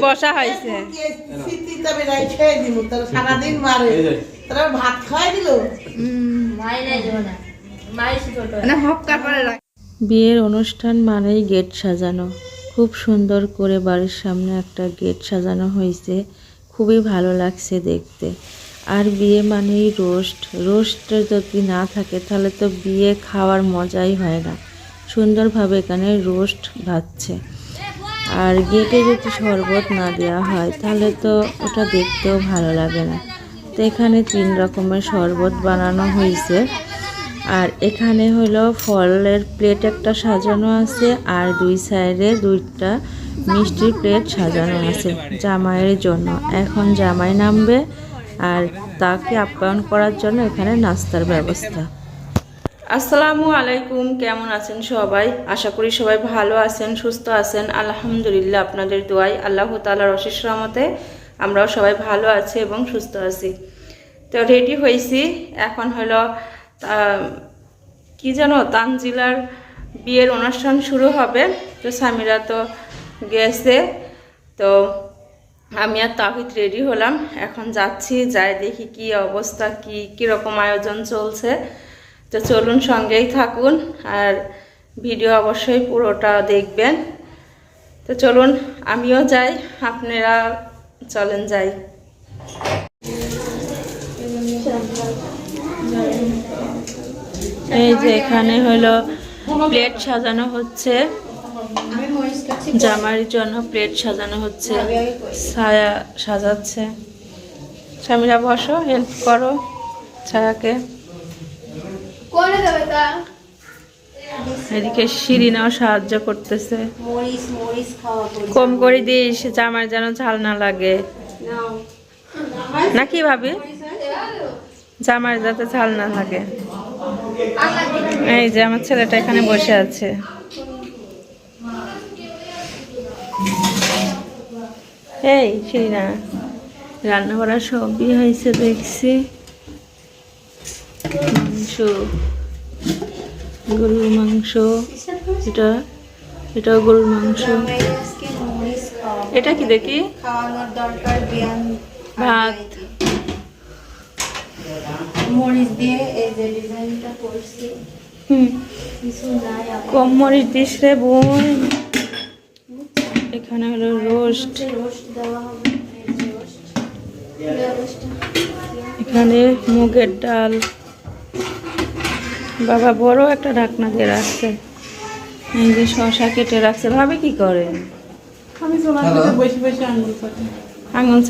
বসা হয়েছে। সারাদিন মারে। তারা ভাত খাওয়াই দিল। না। হকার পরে বিয়ের অনুষ্ঠান মানেই গেট সাজানো। খুব সুন্দর করে বাড়ির সামনে একটা গেট সাজানো হয়েছে। খুবই ভালো লাগছে দেখতে। আর বিয়ে মানেই রোস্ট। রোস্ট যদি না থাকে তাহলে তো বিয়ে খাওয়ার মজাই হয় না। সুন্দরভাবে এখানে রোস্ট ভাজছে। আর গেটে যদি শরবত না দেওয়া হয়, তাহলে তো ওটা দেখতেও ভালো লাগে না। তো এখানে তিন রকমের শরবত বানানো হয়েছে আর এখানে হলো ফলের প্লেট একটা সাজানো আছে, আর দুই সাইডে দুইটা মিষ্টির প্লেট সাজানো আছে জামাইয়ের জন্য। এখন জামাই নামবে, আর তাকে আপ্যায়ন করার জন্য এখানে নাস্তার ব্যবস্থা। আসসালামু আলাইকুম, কেমন আছেন সবাই? আশা করি সবাই ভালো আছেন, সুস্থ আছেন। আলহামদুলিল্লাহ আপনাদের দোয়াই আল্লাহ তালার অশেষ রহমতে আমরাও সবাই ভালো আছি এবং সুস্থ আছি। তো রেডি হয়েছি। এখন হলো কি যেন তানজিলার বিয়ের অনুষ্ঠান শুরু হবে। তো স্বামীরা তো গেছে। তো আমি আর তাহিদ রেডি হলাম। এখন যাচ্ছি, যাই দেখি কি অবস্থা, কি, কীরকম আয়োজন চলছে। তো চলুন সঙ্গেই থাকুন আর ভিডিও অবশ্যই পুরোটা দেখবেন। তো চলুন, আমিও যাই, আপনারা চলেন যাই। এই যে এখানে হলো প্লেট সাজানো হচ্ছে। জামার জন্য প্লেট সাজানো হচ্ছে। ছায়া সাজাচ্ছে। স্বামীরা বসো হেল্প করো ছায়াকে। এদিকে শিরিনাও সাহায্য করতেছে। মরিচ মরিচ খাওয়া কম করে দিস জামার যেন ঝাল না লাগে। নাও। নাকি ভাবি? জামার যাতে ঝাল না লাগে। এই যে আমার ছেলেটা এখানে বসে আছে। এই শিরিনা রান্না করা সবই হয়েছে দেখছি। মাংস গরুর মাংস এটা এটাও গরুর মাংস। এটা কি দেখি? খাওয়ানোর দরকার বিয়ান ভাত। মরিচ দিয়ে এই যে ডিজাইনটা করছি। কম মরিচ দিস রে বোন। এখানে হলো রোস্ট। এখানে মুগের ডাল। বাবা বড় একটা ঢাকনা দিয়ে রাখছে। এই যে শশা কেটে রাখছে। ভাবে কি করে আমি বসে বসে আঙুল কাটি। আঙুল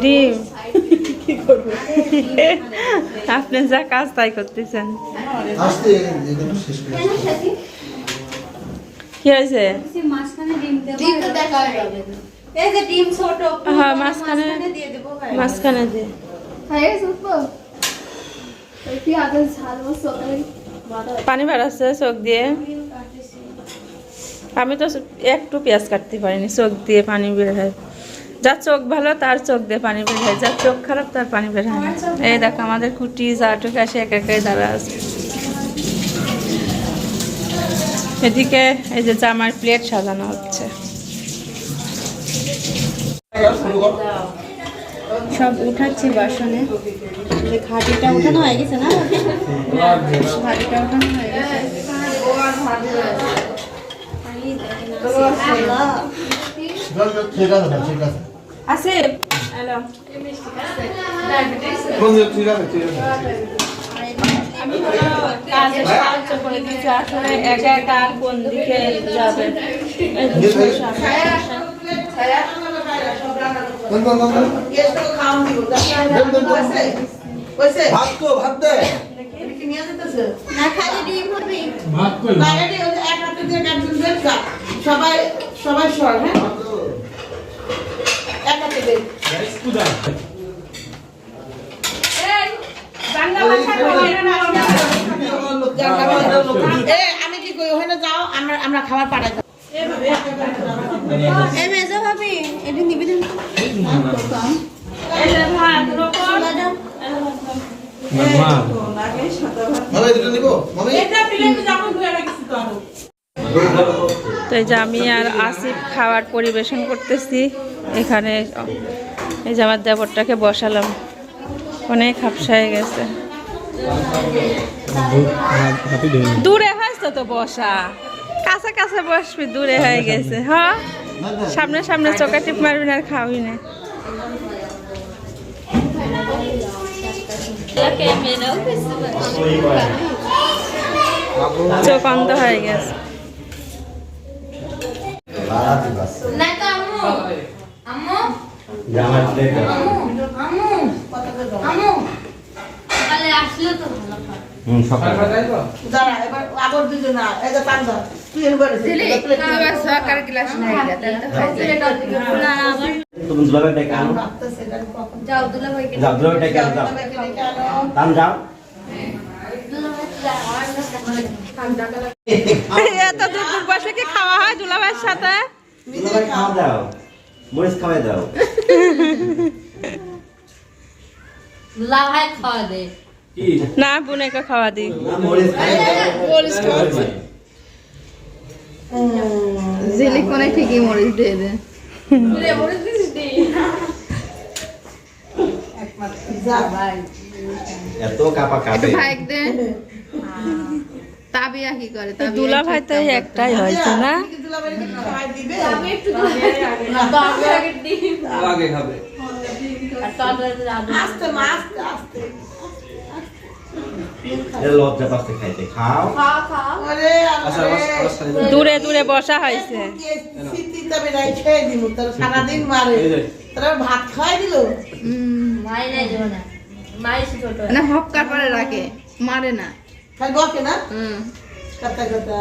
ডিম কি করব? আপনি যা কাজ তাই করতেছেন। আসতে এগুলো শেষ করে কি হয়েছে? মাঝখানে ডিম দেবো দেখা যাবে এই যে ডিম ছোট হ্যাঁ, মাঝখানে- দিয়ে দেবো হ্যাঁ মাঝখানে দিয়ে পানি বেড়াচ্ছে চোখ দিয়ে। আমি তো একটু পেঁয়াজ কাটতে পারিনি, চোখ দিয়ে পানি বের হয়। যার চোখ ভালো, তার চোখ দিয়ে পানি বের হয়। যার চোখ খারাপ, তার পানি বের হয়। এই দেখো, আমাদের কুটি জাটুক আসে এক একাই দাঁড়া আছে। এদিকে এই যে জামার প্লেট সাজানো হচ্ছে। সব উঠাচ্ছি বাসনে। যে ঘাটিটা উঠানো হয়ে গেছে না? ঘাটিটা উঠানো হয়ে গেছে। একা কোন দিকে যাবে। কোন কোন কোন দিব দেন, দেন, দেন। কইছে কইছে ভাত তো ভাত দে কি নিয়ে যেতেছে না খালি ডিম হবে বাইরে ওই যে এক হাতে দিয়ে একজন বের যা। সবাই সবাই সর হ্যাঁ এক হাতে দে এ, আমি কি কই ওখানে যাও আমরা আমরা খাবার পাঠাই মেজো ভাবি এটা নিব তো এই যে আমি আর আসিফ খাবার পরিবেশন করতেছি। এখানে এই যে আমার দেবরটাকে বসালাম। অনেক হাফসায় গেছে। দূরে হয়েছে তো বসা। কাছে বসবি দূরে হয়ে গেছে। হ্যাঁ? সামনে সামনে চোখে টিপ মারবি না আর খাওয়াবি না। চোখ অন্ধ হয়ে গেছে। সকালে আসলে তো ভালো দাঁড়া এবার আগর দুজন এই যে এত দূর দূর বসে কি খাওয়া হয় দুলাভাইয়ের সাথে খাওয়া দাও মরিচ খাওয়াই দাও দুলা খাওয়া দে না বুনেকে খাওয়া মরিচ খাওয়াই জেলি কোনে ঠিকই মরিচ দিয়ে দে। এত কাপা কাপে। ভাই দে। তাবিয়া কি করে? তাবিয়া দুলাভাই তো একটাই হয়েছে না? আগে খাবে। আস্তে আস্তে আস্তে। লজ্জা পাচ্ছে খাইতে। খাও। আচ্ছা দূরে দূরে বসা হয়েছে। স্মৃতি তবে নাই খেয়ে দিল তার সারাদিন মারে। তারা ভাত খাওয়াই দিল? না। হপকার পরে রাখে। মারে না। খাই বকে না? হুম। কথা কথা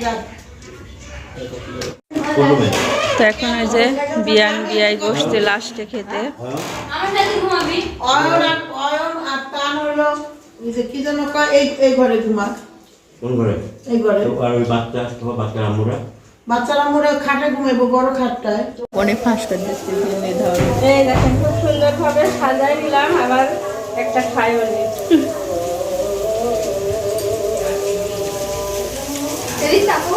যাক। তো এখন এই যে বিয়ান বিয়াই বসতে লাস্টে খেতে। আমার সাথে ঘুমাবি অয়ন আর অয়ন আর টান হলো এই যে কি যেন কয় এই এই ঘরে? ঘুমা কোন করে এই ঘরে। তো আর ওই বাচ্চা তোমার বাচ্চা আমরা বাচ্চারা মোড়ে খাটে ঘুমাইবো বড় খাটটায়। অনেক ফাঁস করে দিচ্ছে এই দেখেন খুব সুন্দর ভাবে সাজাই নিলাম আবার একটা খাই বলি তেরি চাপো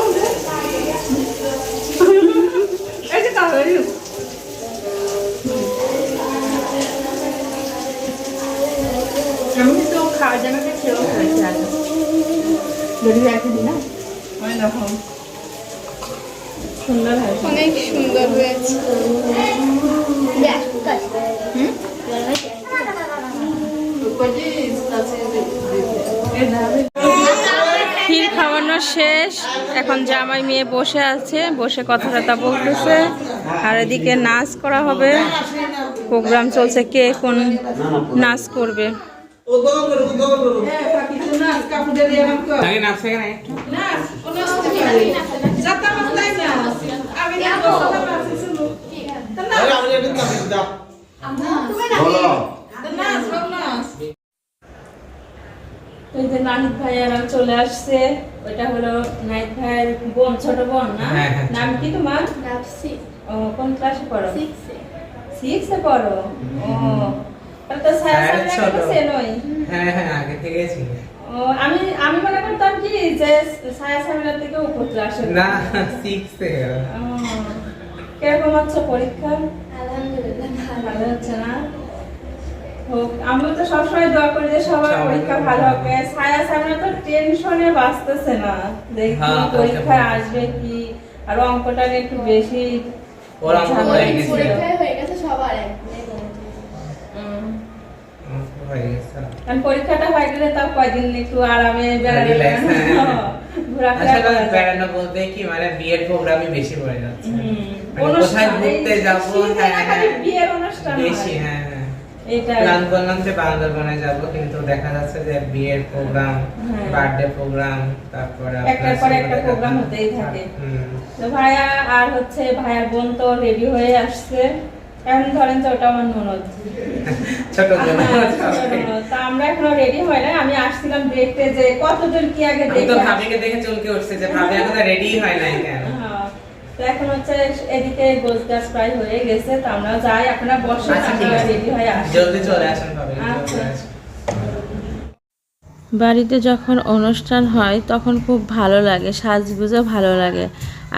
কিন্তু খাওয়ার জন্য আগে যদি রেখে দিই না ওই সুন্দর হয়েছে। অনেক সুন্দর হয়েছে। ক্ষীর খাওয়ানো শেষ। এখন জামাই মেয়ে বসে আছে বসে কথা টথা বলতেছে। আর এদিকে নাচ করা হবে। প্রোগ্রাম চলছে কে কোন নাচ করবে। ও গগন করো গগন করো কিছু না কাপড় দিয়ে এরকম কর। আগে নাচছে কেন যাতা মাস্তাই না। আমি না। বসতে পারছি শুনো আরে আমি এটা কাপড় দাও। বলো। না সব না এই যে নাহিদ ভাইয়ারা চলে আসছে ওইটা হলো নাহিদ ভাইয়ের বোন ছোট বোন না? হ্যাঁ, হ্যাঁ। নাম কি তোমার? ও কোন ক্লাসে পড়ো? সিক্সে সিক্সে পড়ো? ও। হ্যাঁ, সামনে ছোট। একটা চেনই হ্যাঁ হ্যাঁ আগে থেকে ছিল। আমি আমি মনে করতাম কি যে সায়া সামিনা থেকে উপর ক্লাসে না সিক্স থেকে কীরকম হচ্ছে পরীক্ষা? আলহামদুলিল্লাহ ভালো। হচ্ছে না? হোক আমরা তো সবসময় দোয়া করি যে সবার সবার পরীক্ষা ভালো ভালো হবে। ছায়া সামনে তো টেনশনে বাঁচতেছে না। দেখি হ্যাঁ, পরীক্ষায় আসবে কি। আর অঙ্কটা একটু বেশি ওর অঙ্ক হয়ে হয়ে গেছে সবার এক উম, অঙ্ক হয়ে গেছে। কারণ পরীক্ষাটা হয়ে গেলে তাও কয়দিন একটু আরামে বেড়াতে। ঘোরাফেরা আসলে করা যায়। বেড়ানো বলতে কি মানে বিয়ের প্রোগ্রামই বেশি পড়ে যাচ্ছে। কোথায় ঘুরতে যাব শীতে না খালি বিয়ের অনুষ্ঠান বেশি হ্যাঁ প্ল্যান করলাম যে বান্দরবনে যাব কিন্তু দেখা যাচ্ছে যে বিয়ের প্রোগ্রাম হ্যাঁ। বার্থডে প্রোগ্রাম তারপরে একটার পর একটা program হতেই থাকে। তো ভাইয়া আর হচ্ছে ভাইয়ার বোন তো রেডি হয়ে আসছে। এখন ধরেন ওটা আমার ননদ। ছোট হ্যাঁ, তা আমরা এখনও রেডি হয় না আমি আসছিলাম দেখতে যে কতজন কি আগে দেখে তো ভাবিকে দেখে চমকে উঠছে যে ভাবি এখন রেডি হয় নাই কেন? হ্যাঁ, তো এখন হচ্ছে এদিকে গোজগাছ প্রায় হয়ে গেছে। তো আমরা যাই আপনারা বসে আচ্ছা আমরা রেডি হয়ে আসি জলদি চলে আসেন ভাবি আচ্ছা। বাড়িতে যখন অনুষ্ঠান হয় তখন খুব ভালো লাগে সাজগুজও ভালো লাগে।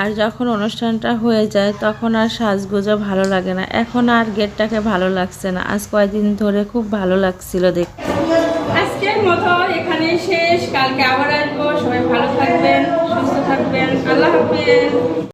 আর যখন অনুষ্ঠানটা হয়ে যায়, তখন আর সাজগোজা ভালো লাগে না। এখন আর গেটটাকে ভালো লাগছে না। আজ কয়েকদিন ধরে খুব ভালো লাগছিল দেখতে। আজকের মতো এখানে শেষ। কালকে আবার আসব। সবাই ভালো থাকবেন, সুস্থ থাকবেন। আল্লাহ হাফেজ।